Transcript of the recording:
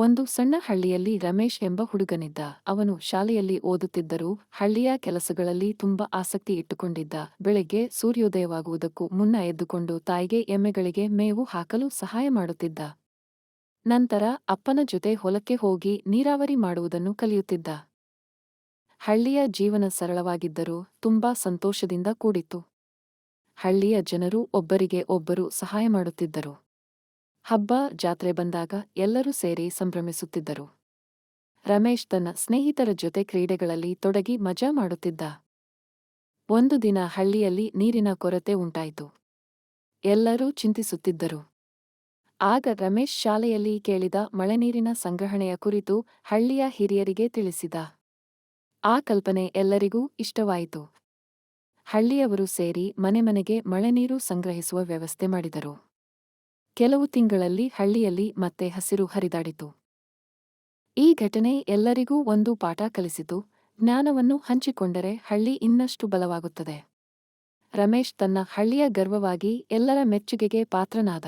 ಒಂದು ಸಣ್ಣ ಹಳ್ಳಿಯಲ್ಲಿ ರಮೇಶ್ ಎಂಬ ಹುಡುಗನಿದ್ದ. ಅವನು ಶಾಲೆಯಲ್ಲಿ ಓದುತ್ತಿದ್ದರೂ ಹಳ್ಳಿಯ ಕೆಲಸಗಳಲ್ಲಿ ತುಂಬಾ ಆಸಕ್ತಿ ಇಟ್ಟುಕೊಂಡಿದ್ದ. ಬೆಳಗ್ಗೆ ಸೂರ್ಯೋದಯವಾಗುವುದಕ್ಕೂ ಮುನ್ನ ಎದ್ದುಕೊಂಡು ತಾಯಿಗೆ ಎಮ್ಮೆಗಳಿಗೆ ಮೇವು ಹಾಕಲು ಸಹಾಯ ಮಾಡುತ್ತಿದ್ದ. ನಂತರ ಅಪ್ಪನ ಜೊತೆ ಹೊಲಕ್ಕೆ ಹೋಗಿ ನೀರಾವರಿ ಮಾಡುವುದನ್ನು ಕಲಿಯುತ್ತಿದ್ದ. ಹಳ್ಳಿಯ ಜೀವನ ಸರಳವಾಗಿದ್ದರೂ ತುಂಬಾ ಸಂತೋಷದಿಂದ ಕೂಡಿತ್ತು. ಹಳ್ಳಿಯ ಜನರು ಒಬ್ಬರಿಗೆ ಒಬ್ಬರು ಸಹಾಯ ಮಾಡುತ್ತಿದ್ದರು. ಹಬ್ಬ, ಜಾತ್ರೆ ಬಂದಾಗ ಎಲ್ಲರೂ ಸೇರಿ ಸಂಭ್ರಮಿಸುತ್ತಿದ್ದರು. ರಮೇಶ್ ತನ್ನ ಸ್ನೇಹಿತರ ಜೊತೆ ಕ್ರೀಡೆಗಳಲ್ಲಿ ತೊಡಗಿ ಮಜಾ ಮಾಡುತ್ತಿದ್ದ. ಒಂದು ದಿನ ಹಳ್ಳಿಯಲ್ಲಿ ನೀರಿನ ಕೊರತೆ ಉಂಟಾಯಿತು. ಎಲ್ಲರೂ ಚಿಂತಿಸುತ್ತಿದ್ದರು. ಆಗ ರಮೇಶ್ ಶಾಲೆಯಲ್ಲಿ ಕೇಳಿದ ಮಳೆನೀರಿನ ಸಂಗ್ರಹಣೆಯ ಕುರಿತು ಹಳ್ಳಿಯ ಹಿರಿಯರಿಗೆ ತಿಳಿಸಿದ. ಆ ಕಲ್ಪನೆ ಎಲ್ಲರಿಗೂ ಇಷ್ಟವಾಯಿತು. ಹಳ್ಳಿಯವರು ಸೇರಿ ಮನೆ ಮನೆಗೆ ಮಳೆನೀರು ಸಂಗ್ರಹಿಸುವ ವ್ಯವಸ್ಥೆ ಮಾಡಿದರು. ಕೆಲವು ತಿಂಗಳಲ್ಲಿ ಹಳ್ಳಿಯಲ್ಲಿ ಮತ್ತೆ ಹಸಿರು ಹರಿದಾಡಿತು. ಈ ಘಟನೆ ಎಲ್ಲರಿಗೂ ಒಂದು ಪಾಠ ಕಲಿಸಿತು. ಜ್ಞಾನವನ್ನು ಹಂಚಿಕೊಂಡರೆ ಹಳ್ಳಿ ಇನ್ನಷ್ಟು ಬಲವಾಗುತ್ತದೆ. ರಮೇಶ್ ತನ್ನ ಹಳ್ಳಿಯ ಗರ್ವವಾಗಿ ಎಲ್ಲರ ಮೆಚ್ಚುಗೆಗೆ ಪಾತ್ರನಾದ.